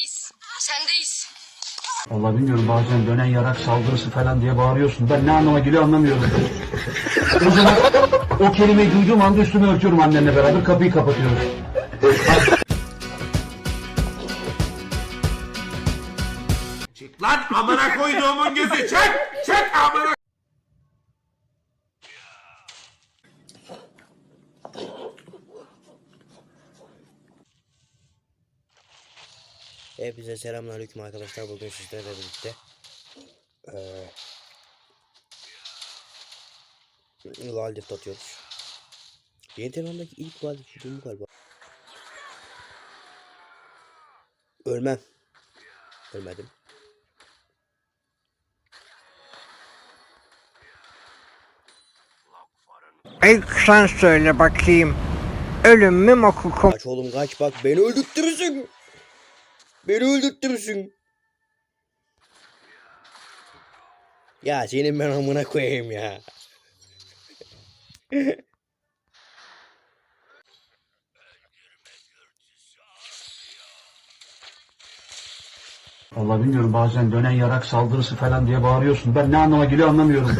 reis. Sendeyiz. Vallahi bilmiyorum bazen dönen yarak saldırısı falan diye bağırıyorsun. Ben ne anlama geliyor anlamıyorum. o zaman o kelimeyi duyduğum anda üstümü örtüyorum annenle beraber kapıyı kapatıyoruz. Çık lan amına koyduğumun gözü çek! Çek amına Hepinize selamünaleyküm arkadaşlar. Bugün sizlerle birlikte eee Wild atıyoruz. Yeni temamdaki ilk Wild videom galiba. Ölmem. Ölmedim. İlk sen söyle bakayım. Ölüm mü makukum? Kaç oğlum kaç bak beni öldürtürürsün. Beni öldürtürürsün. Ya senin ben amına koyayım ya. Vallahi bilmiyorum bazen dönen yarak saldırısı falan diye bağırıyorsun. Ben ne anlama geliyor anlamıyorum.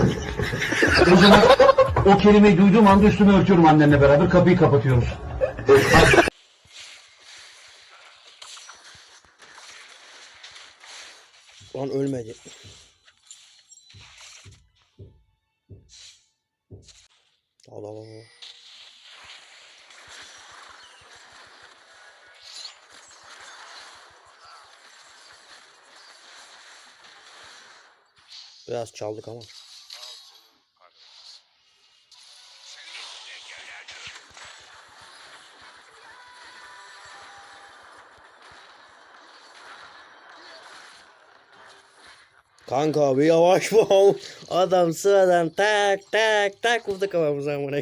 o zaman o kelimeyi duyduğum anda üstümü örtüyorum annenle beraber kapıyı kapatıyoruz. Lan ölmedi. Al al al. Biraz çaldık ama. Kanka bir yavaş bu. Adam sıradan tak tak tak vurdu kafamıza amına.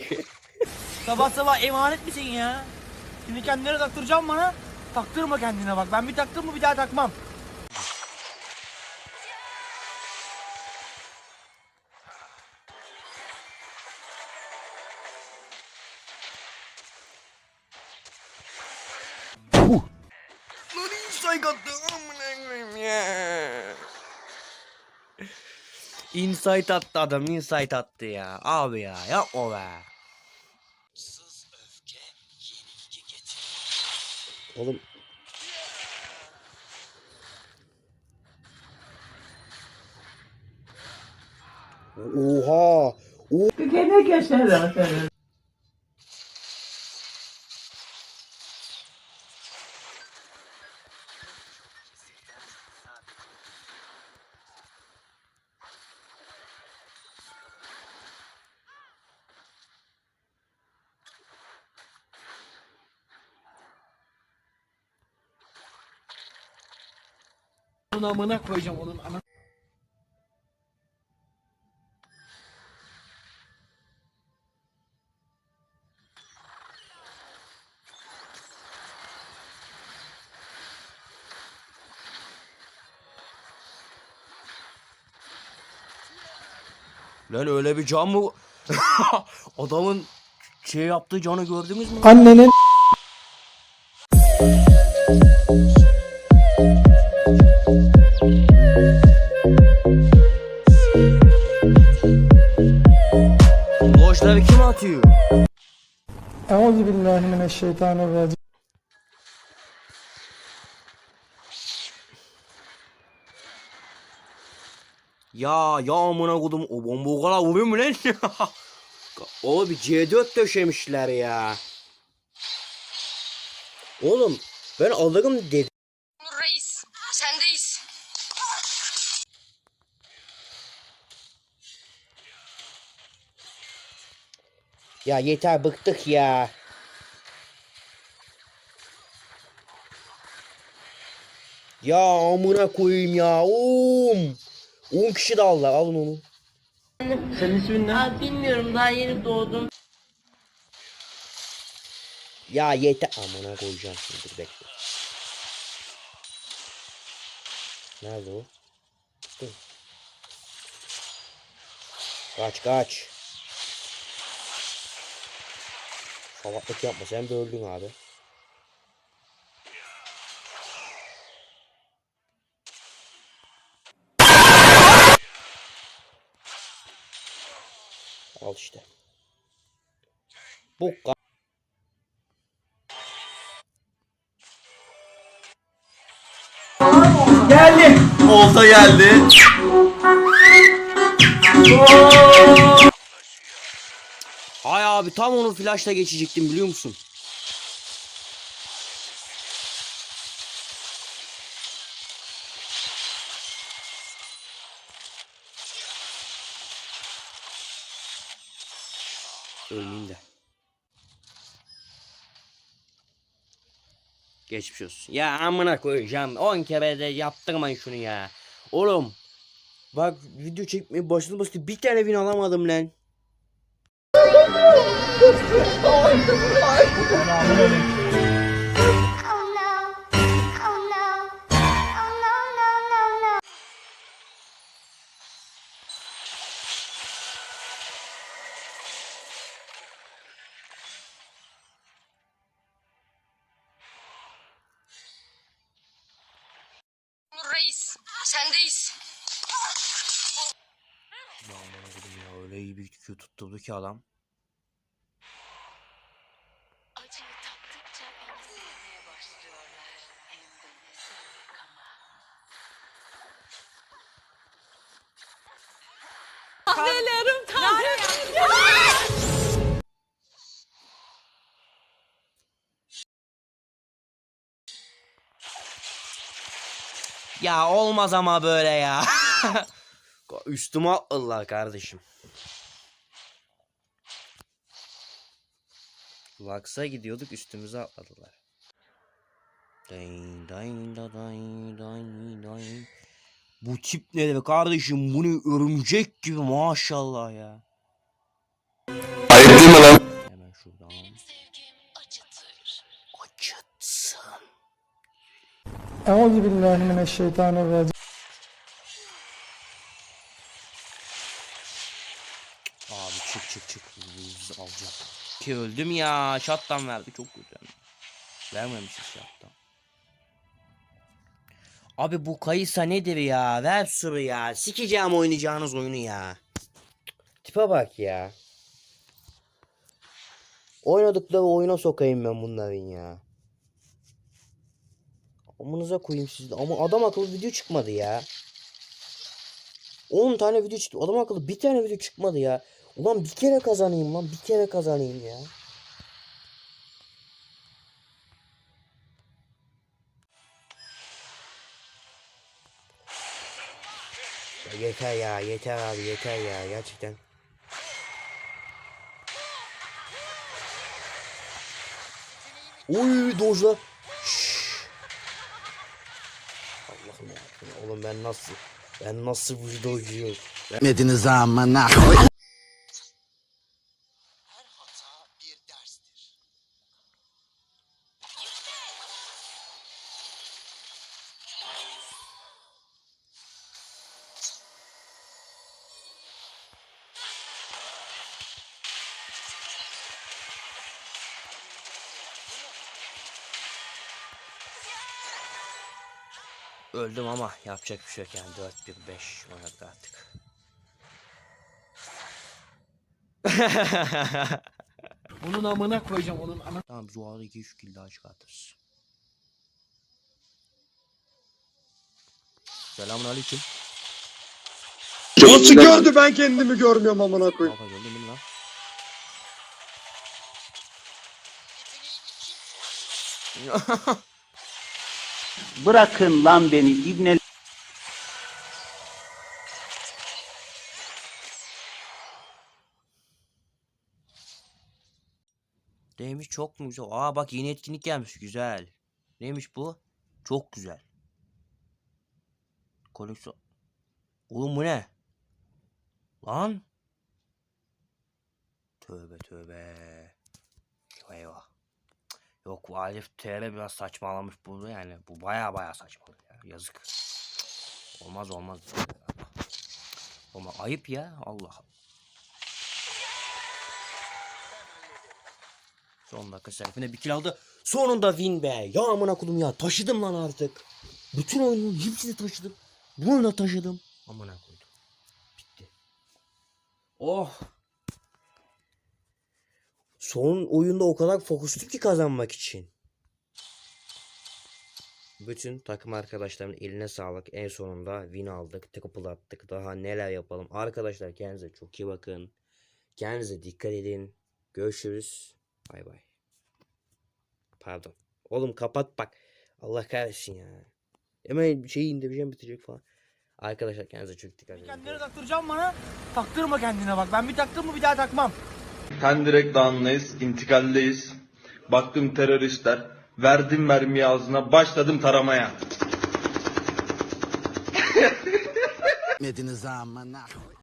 Sabah sabah emanet misin ya? Şimdi kendine taktıracağım bana. Taktırma kendine bak. Ben bir taktım mı bir daha takmam. Lan insight attı amına koyayım ya. Insight attı adam insight attı ya. Abi ya yapma be. Oğlum Oha! Onun amına koyacağım onun ana. Lan öyle bir can mı? Adamın şey yaptığı canı gördünüz mü? Annenin mineşşeytanirracim. Ya ya amına kodum o bomba o kadar vuruyor mu lan? o bir C4 döşemişler ya. Oğlum ben alırım dedim. Reis. Sendeyiz. Ya yeter bıktık ya. Ya amına koyayım ya. Oğlum. 10 kişi de aldılar. Alın onu. Senin ismin ne? Aa, bilmiyorum daha yeni doğdum. Ya yeter. Amına koyacağım şimdi dur bekle. Nerede o? Dur. Kaç kaç. Salaklık yapma sen de öldün abi. Al işte. Bu Geldi. Olta geldi. Ay abi tam onu flashla geçecektim biliyor musun? Ölmeyeyim de. Geçmiş olsun. Ya amına koyacağım. 10 kere de yaptırmayın şunu ya. Oğlum. Bak video çekmeye başladı başladı bir tane win alamadım lan. Oh Q tutturdu ki adam. Sevmek ama. Ya olmaz ama böyle ya. Üstüme atladılar kardeşim. Lux'a gidiyorduk üstümüze atladılar. Dayn, dayn, da, dayn, dayn, dayn. Bu tip ne be kardeşim? Bu ne örümcek gibi maşallah ya. Ayıp değil mi lan? Hemen şuradan. Sevgim acıtır. Acıtsın. Euzubillahimineşşeytanirracim. Ki öldüm ya. Şattan verdi. Çok kötü. Vermemişiz şattan. Abi bu kayısa nedir ya? Ver sürü ya. Sikeceğim oynayacağınız oyunu ya. Tipe bak ya. Oynadıkları oyuna sokayım ben bunların ya. Amınıza koyayım siz de. Ama adam akıllı video çıkmadı ya. 10 tane video çıktı. Adam akıllı bir tane video çıkmadı ya. Ulan bir kere kazanayım lan. Bir kere kazanayım ya. Ya yeter ya. Yeter abi. Yeter ya. Gerçekten. Oy dojla. Allah'ım ya. Oğlum ben nasıl ben nasıl bu dojluyorum? Mediniz amına Öldüm ama yapacak bir şey yok yani 4-1-5 oynadık artık. Onun amına koyacağım onun ana. tamam arada 2-3 kill daha çıkartırız. Selamun aleyküm. Nasıl gördü ben kendimi görmüyorum amına koyayım. Kanka gördün mü lan? Bırakın lan beni ibne Neymiş çok mu güzel? Aa bak yeni etkinlik gelmiş güzel. Neymiş bu? Çok güzel. Koleksiyon. Oğlum bu ne? Lan. Tövbe tövbe. Eyvah. Yok bu Alif TR biraz saçmalamış bunu yani. Bu baya baya saçmalık ya. Yazık. Olmaz olmaz. Ama ayıp ya. Allah. Son dakika serfine bir kill aldı. Sonunda win be. Ya amına kodum ya. Taşıdım lan artık. Bütün oyunun hepsini taşıdım. Bunu da taşıdım. Amına koydum. Bitti. Oh. Son oyunda o kadar fokuslu ki kazanmak için. Bütün takım arkadaşlarımın eline sağlık. En sonunda win aldık. Triple attık. Daha neler yapalım. Arkadaşlar kendinize çok iyi bakın. Kendinize dikkat edin. Görüşürüz. Bay bay. Pardon. Oğlum kapat bak. Allah kahretsin ya. Hemen şeyi indireceğim bitecek falan. Arkadaşlar kendinize çok dikkat edin. Kendini taktıracağım bana. Taktırma kendine bak. Ben bir taktım mı bir daha takmam. Pendirek Dağı'ndayız, intikaldeyiz. Baktım teröristler, verdim mermiyi ağzına, başladım taramaya. Medinize amına.